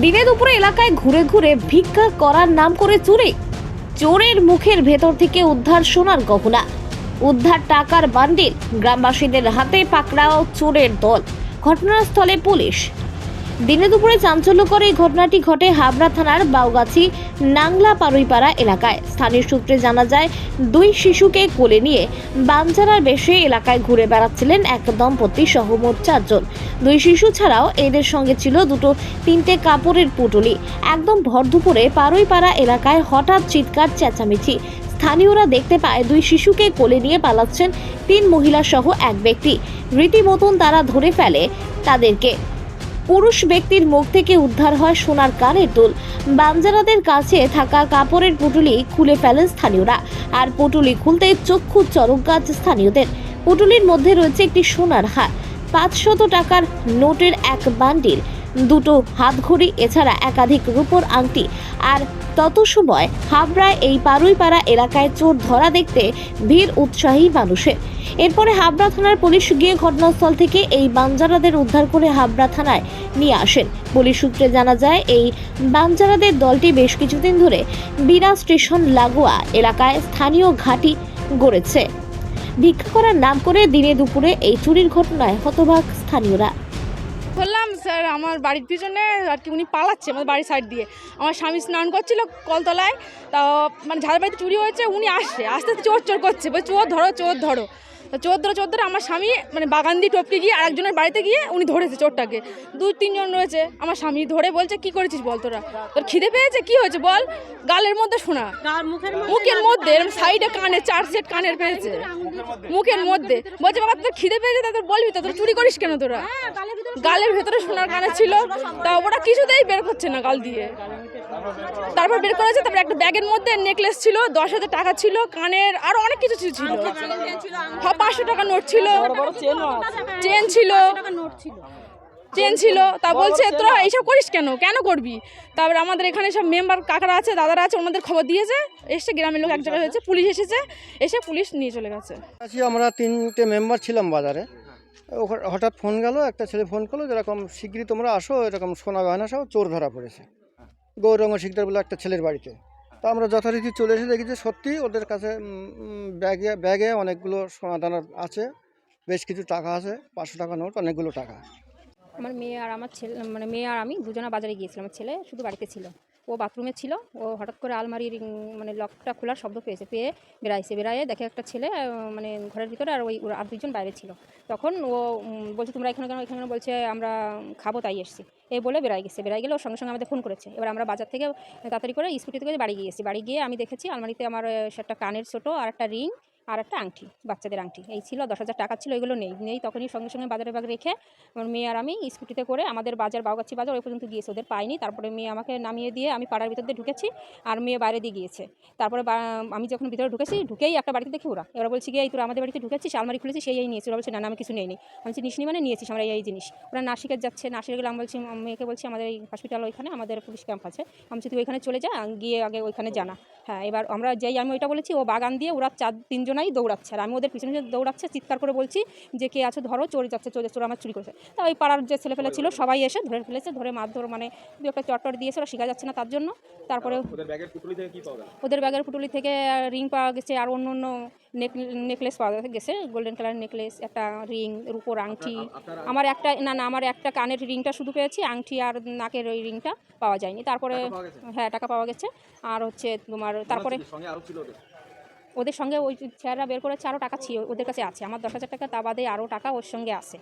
দিনে দুপুরে এলাকায় ঘুরে ঘুরে ভিক্ষা করার নাম করে চুরি। চোরের মুখের ভেতর থেকে উদ্ধার সোনার গহনা। উদ্ধার টাকার বান্ডিল। গ্রামবাসীদের হাতে পাকড়াও চোরের দল। ঘটনাস্থলে পুলিশ। দিনে দুপুরে চাঞ্চল্যকর এই ঘটনাটি ঘটে হাবড়া থানার বাউগাছি নাংলা পারুইপাড়া এলাকায়। স্থানীয় সূত্রে জানা যায়, দুই শিশুকে কোলে নিয়ে বাঞ্চারার বেশে এলাকায় ঘুরে বেড়াচ্ছিলেন এক দম্পতি সহ মোট চারজন। দুই শিশু ছাড়াও এদের সঙ্গে ছিল দুটো তিনটে কাপড়ের পুটুলি। একদম ভর দুপুরে পারুইপাড়া এলাকায় হঠাৎ চিৎকার, চেঁচামেচি। স্থানীয়রা দেখতে পায়, দুই শিশুকে কোলে নিয়ে পালাচ্ছেন তিন মহিলা সহ এক ব্যক্তি। রীতিমতন তারা ধরে ফেলে তাদেরকে। পুরুষ ব্যক্তির মুখ থেকে উদ্ধার হয় সোনার কানের দুল। বাঞ্জারাদের কাছে থাকা কাপড়ের পুটুলি খুলে ফেলেন স্থানীয়রা। আর পুটুলি খুলতে চক্ষু চরক গাছ স্থানীয়দের। পুটুলির মধ্যে রয়েছে একটি সোনার হার। পাঁচশত টাকার নোটের এক বান্ডিল। দুটো হাতঘড়ি, এছাড়া একাধিক রূপোর আংটি। আর তত সময় হাবড়ায় এই পারুইপাড়া এলাকায় চোর ধরা দেখতে ভিড় উৎসাহী মানুষের। এরপরে হাবড়া থানার পুলিশ গিয়ে ঘটনাস্থল থেকে এই বাঞ্জারাদের উদ্ধার করে হাবড়া থানায় নিয়ে আসেন। পুলিশ সূত্রে জানা যায়, এই বাঞ্জারাদের দলটি বেশ কিছুদিন ধরে বিরা স্টেশন লাগোয়া এলাকায় স্থানীয় ঘাঁটি গড়েছে। ভিক্ষা করার নাম করে দিনে দুপুরে এই চুরির ঘটনায় হতভাগ স্থানীয়রা। বললাম স্যার আমার বাড়ির পিছনে আর কি উনি পালাচ্ছে আমাদের বাড়ির সাইড দিয়ে। আমার স্বামী স্নান করছিল কলতলায় তা মানে যাদের বাড়িতে চুরি হয়েছে উনি আসছে আস্তে আস্তে চোর চোর করছে বলে চোর ধরো চোর ধরো। তো চোর ধরো চোর ধরে আমার স্বামী মানে বাগান দিয়ে টপকে গিয়ে আরেকজনের বাড়িতে গিয়ে উনি ধরেছে চোরটাকে। দু তিনজন রয়েছে আমার স্বামী ধরে বলছে কি করেছিস বল তোরা? তোর খিদে পেয়েছে কি হয়েছে বল? গালের মধ্যে শোনা। মুখের মধ্যে এরকম সাইডে কানে চার সেট কানের পেয়েছে। মুখের মধ্যে। বলছে বাবা তোর খিদে পেয়েছে তাদের বলবি তো তোর চুরি করিস কেন তোরা? গালের ভেতরে সোনার কানে ছিল তা ওরা কিছুতেই বের করছে না গাল দিয়ে। তারপর বের করেছে তারপর একটা ব্যাগের মধ্যে নেকলেস ছিল দশ হাজার টাকা ছিল কানের আরও অনেক কিছু ছিল। ছিল হ্যাঁ, পাঁচশো টাকা নোট ছিল। চেন ছিল। চেন ছিল তা বলছে তোরা এইসব করিস কেন? কেন করবি? তারপরে আমাদের এখানে সব মেম্বার কাকারা আছে দাদারা আছে ওনাদের খবর দিয়েছে এসে গ্রামের লোক এক জায়গায় হয়েছে পুলিশ এসেছে এসে পুলিশ নিয়ে চলে গেছে। আমরা তিনটে মেম্বার ছিলাম বাজারে। হঠাৎ ফোন গেল একটা ছেলে ফোন করল যেরকম শীঘ্রই তোমরা আসো এরকম সোনা গয়না সহ চোর ধরা পড়েছে। গৌরঙ্গ শিকদার বলে একটা ছেলের বাড়িতে। তো আমরা যথারীতি চলে এসে দেখি যে সত্যি ওদের কাছে ব্যাগে ব্যাগে অনেকগুলো সোনা দানা আছে বেশ কিছু টাকা আছে পাঁচশো টাকা নোট অনেকগুলো টাকা। আমার মেয়ে আর আমার ছেলে মানে মেয়ে আর আমি দুজনা বাজারে গিয়েছিলাম। আমার ছেলে শুধু বাড়িতে ছিল। ও বাথরুমে ছিল। ও হঠাৎ করে আলমারির মানে লকটা খোলার শব্দ পেয়েছে, পেয়ে বেড়াইছে। বেড়াইয়ে দেখে একটা ছেলে মানে ঘরের ভিতরে আর ওই আর দুজন বাইরে ছিল। তখন ও বলছে, তোমরা এখানে কেন এখানে কেন?" বলছে, আমরা খাব, তাই এসেছি। এই বলে বেড়াই গেছে। বেড়াই গেলে ওর সঙ্গে সঙ্গে আমাদের ফোন করেছে। এবার আমরা বাজার থেকে তাড়াতাড়ি করে স্কুটি থেকে বাড়ি গিয়েছি। বাড়ি গিয়ে আমি দেখেছি, আলমারিতে আমার সেটা কানের ছোটো আর একটা রিং। আর একটা আংটি বাচ্চাদের আংটি। এই ছিল দশ হাজার টাকা ছিল এগুলো নেই। নেই তখনই সঙ্গে সঙ্গে বাজারে বাগ রেখে আমার মেয়ে আর আমি স্কুটিতে করে আমাদের বাজার বাউগাছি বাজার ওই পর্যন্ত গিয়েছে ওদের পাইনি। তারপরে মেয়ে আমাকে নামিয়ে দিয়ে আমি পাড়ার ভিতর দিয়ে ঢুকেছি আর মেয়ে বাইরে দিয়ে গিয়েছে। তারপরে আমি যখন ভিতরে ঢুকেছি ঢুকেই একটা বাড়িতে দেখি ওরা। এবার বলছি গিয়ে এই তোরা আমাদের বাড়িতে ঢুকেছিস? আলমারি খুলেছি সেই এই নিয়েছি। ওরা বলছে না না, আমি কিছু নেইনি। আমি বলছি নিসনি মানে নিয়েছিস আমরা এই জিনিস। ওরা নাসিকের যাচ্ছে নাসিকে গেলে আমি বলছি মেয়েকে বলছি আমাদের এই হসপিটাল ওইখানে আমাদের পুলিশ ক্যাম্প আছে। আমি তুই ওইখানে চলে যা গিয়ে আগে ওইখানে জানা। হ্যাঁ এবার আমরা যেই আমি ওইটা বলেছি ও বাগান দিয়ে ওরা চার তিনজনাই দৌড়াচ্ছে আর আমি ওদের পিছনে দৌড়াচ্ছে চিৎকার করে বলছি যে কে আছে ধরো চোর যাচ্ছে চোর চোর আমার চুরি করেছে। তা ওই পাড়ার যে ছেলেফেলে ছিল সবাই এসে ধরে ফেলেছে ধরে মারধর মানে দু একটা চটটর দিয়েছে ওরা শেখা যাচ্ছে না তার জন্য। তারপরে ওদের ব্যাগের পুটুলি থেকে রিং পাওয়া গেছে আর অন্য অন্য নেকলেস পাওয়া গেছে গোল্ডেন কালার নেকলেস একটা রিং রূপোর আংটি। আমার একটা না না আমার একটা কানের রিংটা শুধু পেয়েছি আংটি আর নাকের ওই রিংটা পাওয়া যায়নি। তারপরে? হ্যাঁ টাকা পাওয়া গেছে। আর হচ্ছে তোমার আরও তারপরে ওদের? সঙ্গে ওই ছেলেরা বের করেছে আরও টাকা ছিল ওদের কাছে আছে। আমার দশ হাজার টাকা তা বাদে আরও টাকা ওর সঙ্গে আছে।